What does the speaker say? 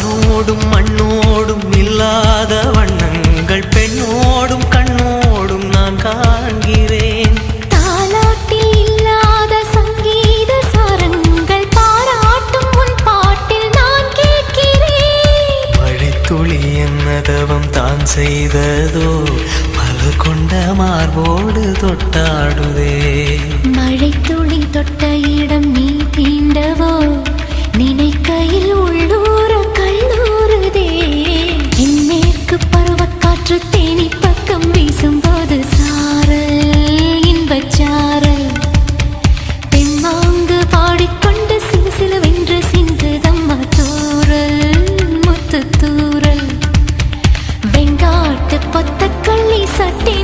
வானோடும் மண்ணோடும் இல்லாத வண்ணங்கள் பெண்ணோடும் கண்ணோடும் நான் காண்கிறேன். தாலாட்டில் இல்லாத சங்கீத சாரங்கள் பாராட்டும் உன் பாட்டில் நான் கேட்கிறேன். மழைத்துளி என்னதவம் தான் செய்ததோ மலர் கொண்ட மார்போடு தொட்டாடுதே. సట్టి